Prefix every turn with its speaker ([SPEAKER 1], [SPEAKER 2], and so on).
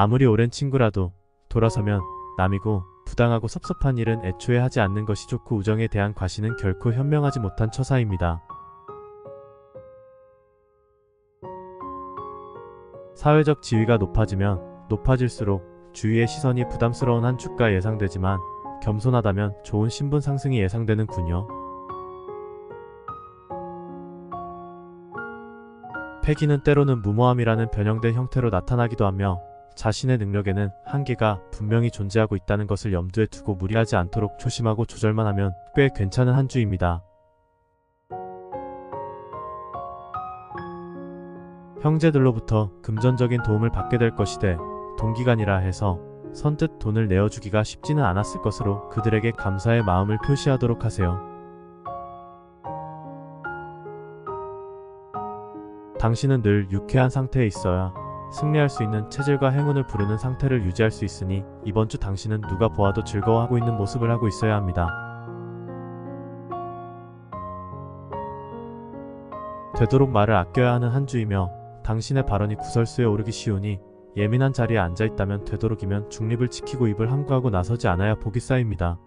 [SPEAKER 1] 아무리 오랜 친구라도 돌아서면 남이고 부당하고 섭섭한 일은 애초에 하지 않는 것이 좋고 우정에 대한 과시는 결코 현명하지 못한 처사입니다. 사회적 지위가 높아지면 높아질수록 주위의 시선이 부담스러운 한 축가 예상되지만 겸손하다면 좋은 신분 상승이 예상되는군요. 패기는 때로는 무모함이라는 변형된 형태로 나타나기도 하며 자신의 능력에는 한계가 분명히 존재하고 있다는 것을 염두에 두고 무리하지 않도록 조심하고 조절만 하면 꽤 괜찮은 한 주입니다. 형제들로부터 금전적인 도움을 받게 될 것이되 동기간이라 해서 선뜻 돈을 내어주기가 쉽지는 않았을 것으로 그들에게 감사의 마음을 표시하도록 하세요. 당신은 늘 유쾌한 상태에 있어야 승리할 수 있는 체질과 행운을 부르는 상태를 유지할 수 있으니 이번 주 당신은 누가 보아도 즐거워하고 있는 모습을 하고 있어야 합니다. 되도록 말을 아껴야 하는 한 주이며 당신의 발언이 구설수에 오르기 쉬우니 예민한 자리에 앉아 있다면 되도록이면 중립을 지키고 입을 함구하고 나서지 않아야 복이 쌓입니다.